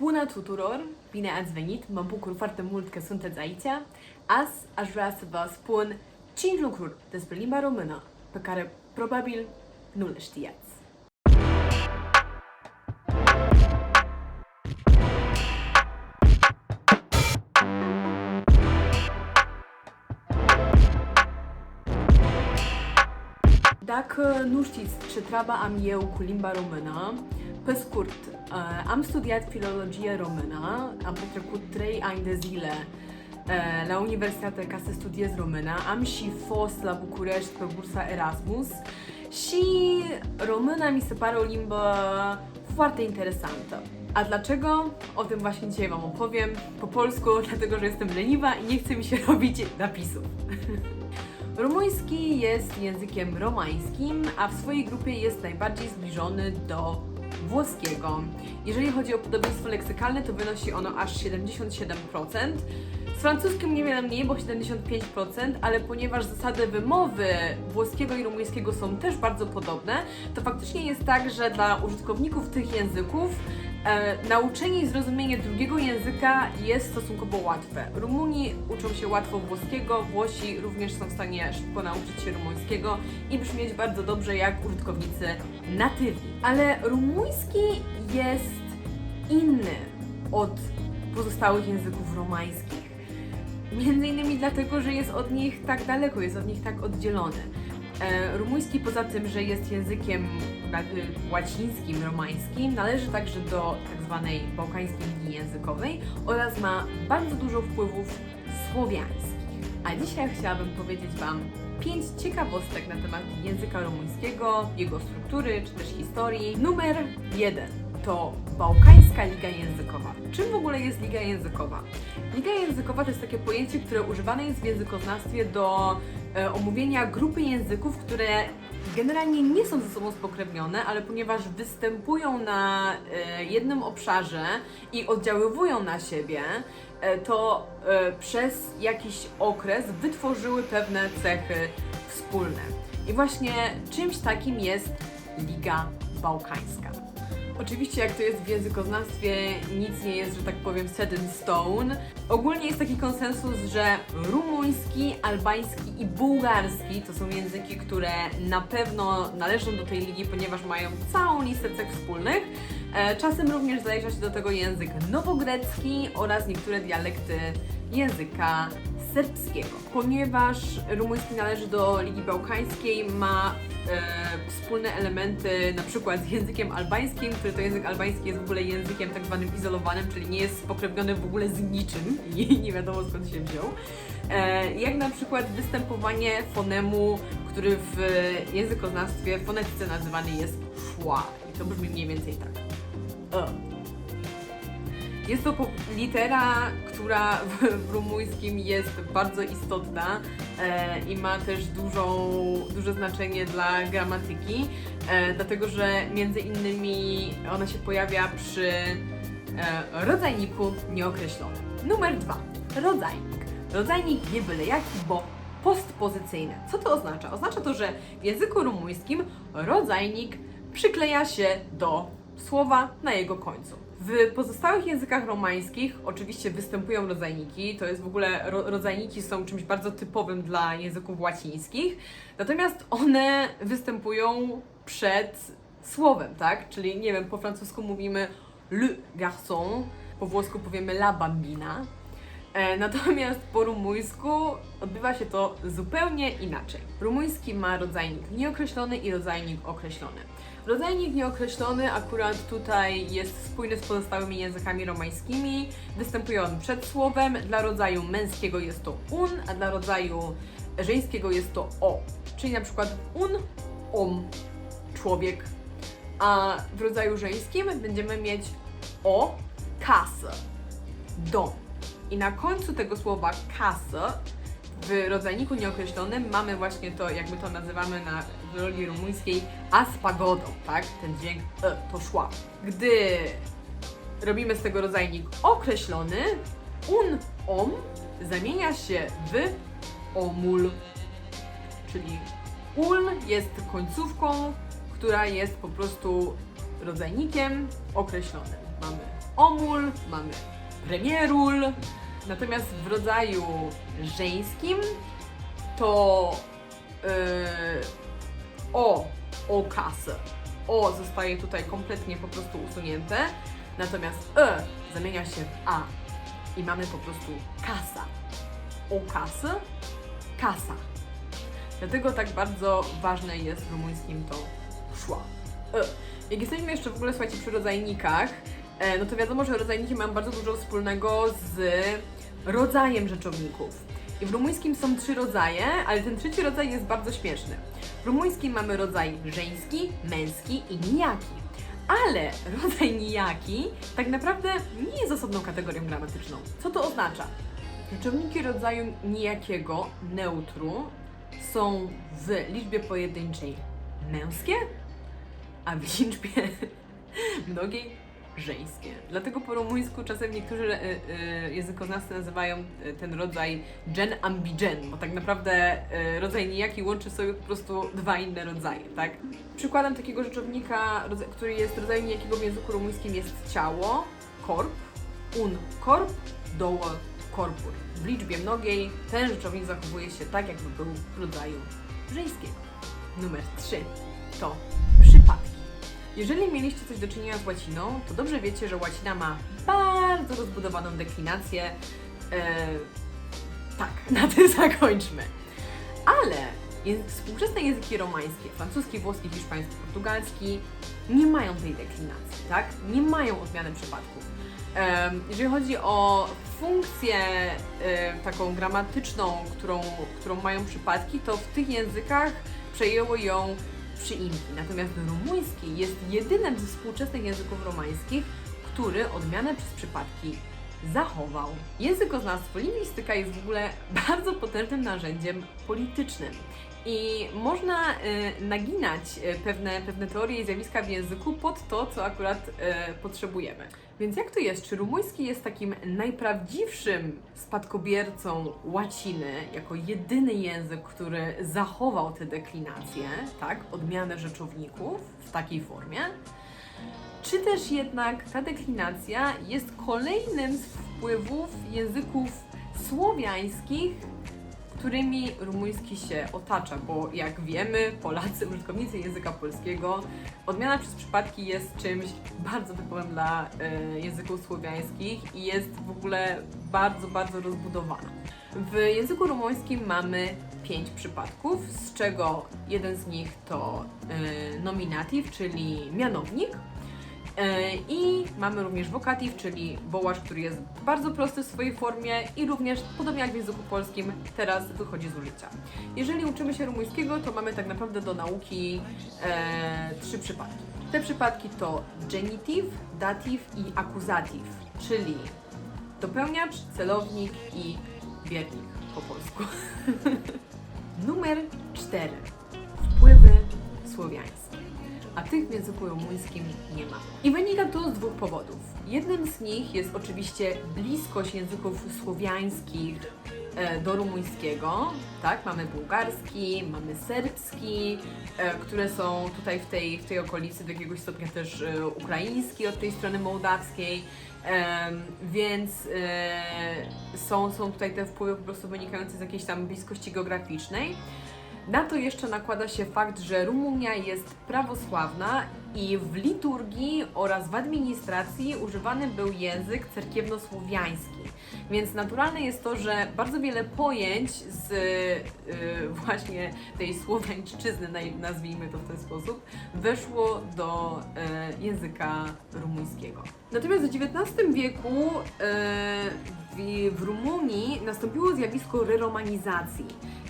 Bună tuturor! Bine ați venit! Mă bucur foarte mult că sunteți aici. Azi aș vrea să vă spun 5 lucruri despre limba română pe care probabil nu le știați. Dacă nu știți ce treabă am eu cu limba română, pe scurt, uh, am studiat filologie română, am petrecut 3 ani de zile uh, la universitate ca să studiez română, am și fost la București pe bursa Erasmus și româna mi se pare o limbă foarte interesanta. A dlaczego? O tym właśnie dzisiaj Wam opowiem po polsku, dlatego że jestem leniwa i nie chce mi się robić napisów. Rumuński jest językiem romańskim, a w swojej grupie jest najbardziej zbliżony do włoskiego. Jeżeli chodzi o podobieństwo leksykalne, to wynosi ono aż 77%. Z francuskim niewiele mniej, bo 75%, ale ponieważ zasady wymowy włoskiego i rumuńskiego są też bardzo podobne, to faktycznie jest tak, że dla użytkowników tych języków e, nauczenie i zrozumienie drugiego języka jest stosunkowo łatwe. Rumuni uczą się łatwo włoskiego, Włosi również są w stanie szybko nauczyć się rumuńskiego i brzmieć bardzo dobrze jak użytkownicy natywni. Ale rumuński jest inny od pozostałych języków romańskich. Między innymi dlatego, że jest od nich tak daleko, jest od nich tak oddzielony. E, rumuński poza tym, że jest językiem jakby łacińskim, romańskim, należy także do tak zwanej bałkańskiej linii językowej oraz ma bardzo dużo wpływów słowiańskich. A dzisiaj chciałabym powiedzieć Wam pięć ciekawostek na temat języka rumuńskiego, jego struktury czy też historii. Numer jeden to Bałkańska Liga Językowa. Czym w ogóle jest Liga Językowa? Liga Językowa to jest takie pojęcie, które używane jest w językoznawstwie do omówienia grupy języków, które generalnie nie są ze sobą spokrewnione, ale ponieważ występują na e, jednym obszarze i oddziaływują na siebie, e, to e, przez jakiś okres wytworzyły pewne cechy wspólne. I właśnie czymś takim jest Liga Bałkańska. Oczywiście, jak to jest w językoznawstwie, nic nie jest, że tak powiem, set in stone. Ogólnie jest taki konsensus, że rumuński, albański i bułgarski to są języki, które na pewno należą do tej ligi, ponieważ mają całą listę cech wspólnych. E, Czasem również zalicza się do tego język nowogrecki oraz niektóre dialekty języka serbskiego. Ponieważ rumuński należy do Ligi Bałkańskiej, ma e, wspólne elementy na przykład z językiem albańskim, który to język albański jest w ogóle językiem tak zwanym izolowanym, czyli nie jest spokrewniony w ogóle z niczym i nie wiadomo skąd się wziął. E, jak na przykład występowanie fonemu, który w językoznawstwie, w fonetyce nazywany jest szła. I to brzmi mniej więcej tak. E. Jest to litera, która w, w rumuńskim jest bardzo istotna e, i ma też dużą, duże znaczenie dla gramatyki, e, dlatego że między innymi ona się pojawia przy e, rodzajniku nieokreślonym. Numer dwa. Rodzajnik. Rodzajnik nie byle jaki, bo postpozycyjny. Co to oznacza? Oznacza to, że w języku rumuńskim rodzajnik przykleja się do słowa na jego końcu. W pozostałych językach romańskich oczywiście występują rodzajniki, to jest w ogóle, ro, rodzajniki są czymś bardzo typowym dla języków łacińskich, natomiast one występują przed słowem, tak? Czyli nie wiem, po francusku mówimy le garçon, po włosku powiemy la bambina, Natomiast po rumuńsku odbywa się to zupełnie inaczej. Rumuński ma rodzajnik nieokreślony i rodzajnik określony. Rodzajnik nieokreślony akurat tutaj jest spójny z pozostałymi językami romańskimi. Występuje on przed słowem. Dla rodzaju męskiego jest to un, a dla rodzaju żeńskiego jest to o. Czyli na przykład un, om, człowiek. A w rodzaju żeńskim będziemy mieć o, kasę, dom. I na końcu tego słowa kasa w rodzajniku nieokreślonym mamy właśnie to, jak my to nazywamy na w roli rumuńskiej, a pagodą, tak? Ten dźwięk e, to szła. Gdy robimy z tego rodzajnik określony, un, om zamienia się w omul. Czyli ul jest końcówką, która jest po prostu rodzajnikiem określonym. Mamy omul, mamy premierul. Natomiast w rodzaju żeńskim to yy, o, o kasę. O zostaje tutaj kompletnie po prostu usunięte. Natomiast e zamienia się w a i mamy po prostu kasa. O kasę, kasa. Dlatego tak bardzo ważne jest w rumuńskim to szła. E. Jak jesteśmy jeszcze w ogóle, słuchajcie, przy rodzajnikach, no to wiadomo, że rodzajniki mają bardzo dużo wspólnego z rodzajem rzeczowników. I w rumuńskim są trzy rodzaje, ale ten trzeci rodzaj jest bardzo śmieszny. W rumuńskim mamy rodzaj żeński, męski i nijaki. Ale rodzaj nijaki tak naprawdę nie jest osobną kategorią gramatyczną. Co to oznacza? Rzeczowniki rodzaju nijakiego, neutru, są w liczbie pojedynczej męskie, a w liczbie mnogiej żeńskie. Dlatego po rumuńsku czasem niektórzy e, e, językoznawcy nazywają e, ten rodzaj gen ambigen, bo tak naprawdę e, rodzaj nijaki łączy sobie po prostu dwa inne rodzaje, tak? Przykładem takiego rzeczownika, który jest rodzajem nijakiego w języku rumuńskim jest ciało, korp, un korp, doło korpur. W liczbie mnogiej ten rzeczownik zachowuje się tak, jakby był w rodzaju żeńskiego. Numer 3 to przypadki. Jeżeli mieliście coś do czynienia z łaciną, to dobrze wiecie, że łacina ma bardzo rozbudowaną deklinację. E, tak, na tym zakończmy. Ale współczesne języki romańskie, francuski, włoski, hiszpański, portugalski, nie mają tej deklinacji, tak? Nie mają odmiany przypadków. Em, Jeżeli chodzi o funkcję e, taką gramatyczną, którą, którą mają przypadki, to w tych językach przejęło ją przyimki. Natomiast rumuński jest jedynym ze współczesnych języków romańskich, który odmianę przez przypadki zachował. Językoznawstwo, lingwistyka jest w ogóle bardzo potężnym narzędziem politycznym. I można y, naginać y, pewne, pewne teorie i zjawiska w języku pod to, co akurat y, potrzebujemy. Więc jak to jest? Czy rumuński jest takim najprawdziwszym spadkobiercą łaciny, jako jedyny język, który zachował te deklinacje, tak, odmianę rzeczowników w takiej formie? Czy też jednak ta deklinacja jest kolejnym z wpływów języków słowiańskich, którymi rumuński się otacza, bo jak wiemy, Polacy, użytkownicy języka polskiego, odmiana przez przypadki jest czymś bardzo typowym dla e, języków słowiańskich i jest w ogóle bardzo, bardzo rozbudowana. W języku rumuńskim mamy pięć przypadków, z czego jeden z nich to e, nominatyw, czyli mianownik, I mamy również wokatyw, czyli wołacz, który jest bardzo prosty w swojej formie i również, podobnie jak w języku polskim, teraz wychodzi z użycia. Jeżeli uczymy się rumuńskiego, to mamy tak naprawdę do nauki e, trzy przypadki. Te przypadki to genitiv, datyw i akuzatyw, czyli dopełniacz, celownik i wiernik po polsku. Numer 4. Wpływy słowiańskie a tych w języku rumuńskim nie ma. I wynika to z dwóch powodów. Jednym z nich jest oczywiście bliskość języków słowiańskich e, do rumuńskiego, tak? Mamy bułgarski, mamy serbski, e, które są tutaj w tej, w tej okolicy do jakiegoś stopnia też e, ukraiński od tej strony mołdawskiej. Więc są, są tutaj te wpływy po prostu wynikające z jakiejś tam bliskości geograficznej. Na to jeszcze nakłada się fakt, że Rumunia jest prawosławna i w liturgii oraz w administracji używany był język cerkiewnosłowiański. Więc naturalne jest to, że bardzo wiele pojęć z y, właśnie tej słowiańszczyzny, nazwijmy to w ten sposób, weszło do y, języka rumuńskiego. Natomiast w XIX wieku y, w, w Rumunii nastąpiło zjawisko reromanizacji.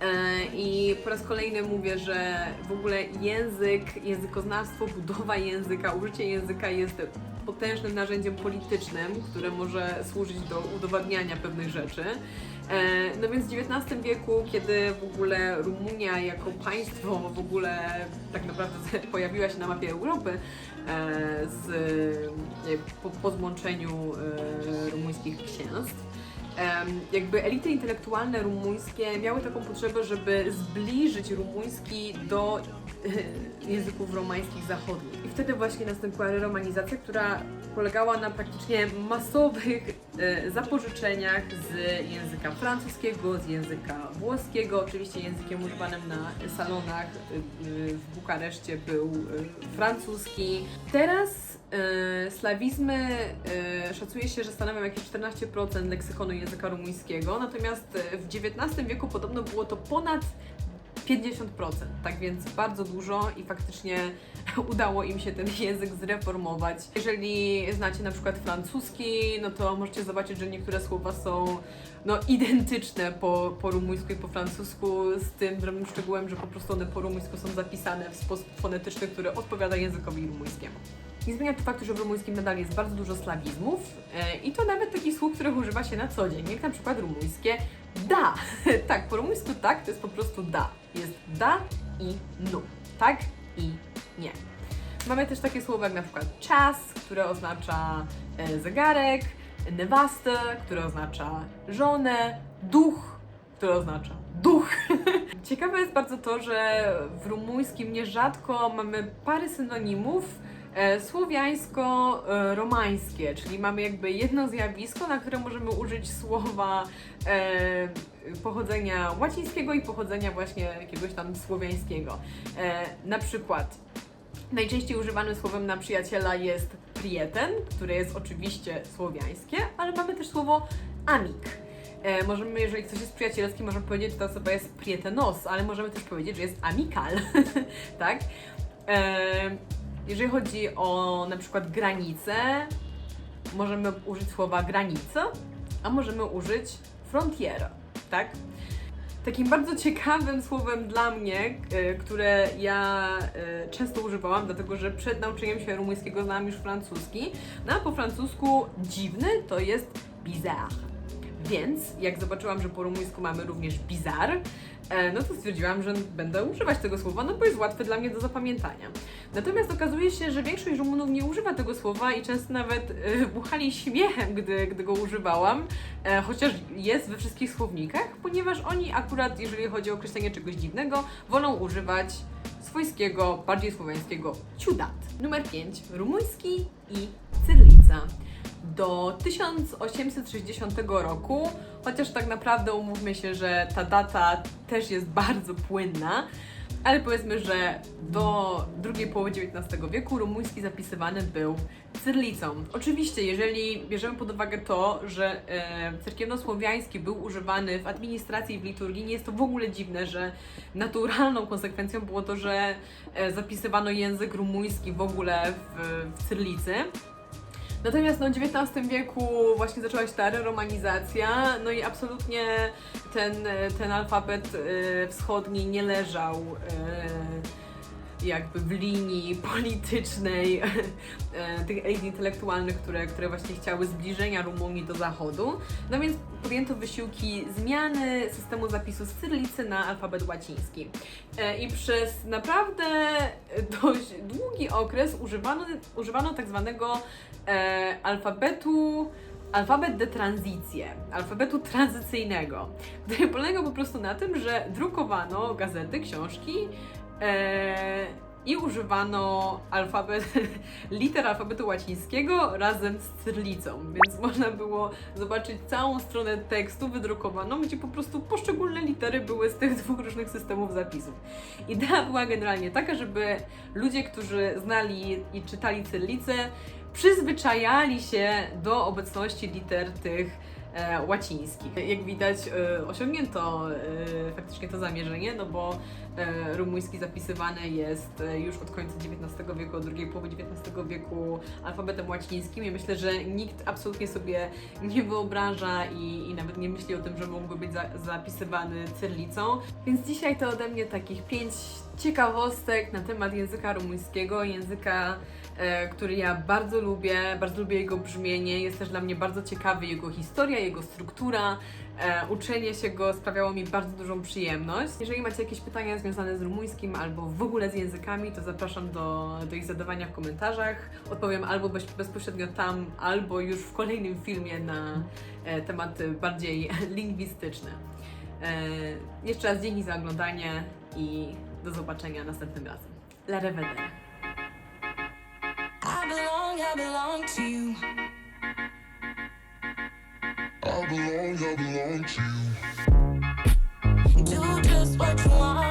E, I po raz kolejny mówię, że w ogóle język, językoznawstwo, budowa języka, użycie języka jest potężnym narzędziem politycznym, które może służyć do udowadniania pewnych rzeczy. E, No więc w XIX wieku, kiedy w ogóle Rumunia jako państwo w ogóle tak naprawdę pojawiła się na mapie Europy e, z, po, po złączeniu rumuńskich księstw, jakby elity intelektualne rumuńskie miały taką potrzebę, żeby zbliżyć rumuński do języków romańskich zachodnich. I wtedy właśnie nastąpiła romanizacja, która polegała na praktycznie masowych e, zapożyczeniach z języka francuskiego, z języka włoskiego. Oczywiście językiem używanym na salonach e, w Bukareszcie był e, francuski. Teraz slawizmy szacuje się, że stanowią jakieś 14% leksykonu języka rumuńskiego, natomiast w XIX wieku podobno było to ponad 50%, tak więc bardzo dużo i faktycznie udało im się ten język zreformować. Jeżeli znacie na przykład francuski, no to możecie zobaczyć, że niektóre słowa są no, identyczne po, po rumuńsku i po francusku, z tym drobnym szczegółem, że po prostu one po rumuńsku są zapisane w sposób fonetyczny, który odpowiada językowi rumuńskiemu. Nie zmienia to faktu, że w rumuńskim nadal jest bardzo dużo slawizmów e, i to nawet takich słów, których używa się na co dzień, jak na przykład rumuńskie da. tak, po rumuńsku tak to jest po prostu da. Jest da i nu. Tak i nie. Mamy też takie słowa jak na przykład czas, które oznacza e, zegarek, nevastę, które oznacza żonę, duch, które oznacza duch. Ciekawe jest bardzo to, że w rumuńskim nierzadko mamy pary synonimów słowiańsko-romańskie, czyli mamy jakby jedno zjawisko, na które możemy użyć słowa e, pochodzenia łacińskiego i pochodzenia właśnie jakiegoś tam słowiańskiego. E, na przykład najczęściej używanym słowem na przyjaciela jest prieten, które jest oczywiście słowiańskie, ale mamy też słowo amik. E, możemy, jeżeli ktoś jest przyjacielski, możemy powiedzieć, że ta osoba jest prietenos, ale możemy też powiedzieć, że jest amikal, tak? E, jeżeli chodzi o na przykład granice, możemy użyć słowa granica, a możemy użyć frontiera, tak? Takim bardzo ciekawym słowem dla mnie, e, które ja e, często używałam, dlatego że przed nauczeniem się rumuńskiego znałam już francuski, no a po francusku dziwny to jest bizarre. Więc jak zobaczyłam, że po rumuńsku mamy również bizar, e, no to stwierdziłam, że będę używać tego słowa, no bo jest łatwe dla mnie do zapamiętania. Natomiast okazuje się, że większość Rumunów nie używa tego słowa i często nawet e, buchali śmiechem, gdy, gdy go używałam, e, chociaż jest we wszystkich słownikach, ponieważ oni akurat, jeżeli chodzi o określenie czegoś dziwnego, wolą używać swojskiego, bardziej słowiańskiego ciudat. Numer 5. Rumuński i do 1860 roku, chociaż tak naprawdę umówmy się, że ta data też jest bardzo płynna, ale powiedzmy, że do drugiej połowy XIX wieku rumuński zapisywany był cyrlicą. Oczywiście, jeżeli bierzemy pod uwagę to, że e, cerkiewnosłowiański był używany w administracji i w liturgii, nie jest to w ogóle dziwne, że naturalną konsekwencją było to, że e, zapisywano język rumuński w ogóle w, w cyrlicy. Natomiast no, w XIX wieku właśnie zaczęła się ta romanizacja, no i absolutnie ten, ten alfabet e, wschodni nie leżał e, jakby w linii politycznej e, tych elit intelektualnych, które, które właśnie chciały zbliżenia Rumunii do Zachodu. No więc podjęto wysiłki zmiany systemu zapisu z cyrylicy na alfabet łaciński. E, I przez naprawdę dość długi okres używano, używano tak zwanego e, alfabetu alfabet de tranzicję, alfabetu tranzycyjnego, który polegał po prostu na tym, że drukowano gazety, książki e, i używano alfabet, liter alfabetu łacińskiego razem z cyrlicą, więc można było zobaczyć całą stronę tekstu wydrukowaną, gdzie po prostu poszczególne litery były z tych dwóch różnych systemów zapisów. Idea była generalnie taka, żeby ludzie, którzy znali i czytali cyrylicę, przyzwyczajali się do obecności liter tych e, łacińskich. Jak widać, e, osiągnięto e, faktycznie to zamierzenie, no bo e, rumuński zapisywany jest e, już od końca XIX wieku, od drugiej połowy XIX wieku alfabetem łacińskim i myślę, że nikt absolutnie sobie nie wyobraża i, i nawet nie myśli o tym, że mógłby być za, zapisywany cyrlicą. Więc dzisiaj to ode mnie takich pięć ciekawostek na temat języka rumuńskiego, języka e, który ja bardzo lubię, bardzo lubię jego brzmienie, jest też dla mnie bardzo ciekawy jego historia, jego struktura. E, uczenie się go sprawiało mi bardzo dużą przyjemność. Jeżeli macie jakieś pytania związane z rumuńskim albo w ogóle z językami, to zapraszam do, do ich zadawania w komentarzach. Odpowiem albo bez, bezpośrednio tam, albo już w kolejnym filmie na e, tematy bardziej lingwistyczne. E, jeszcze raz dzięki za oglądanie i do zobaczenia następnym razem. La Revedere. I belong, I belong to you. belong, I belong to you. Do just what you want.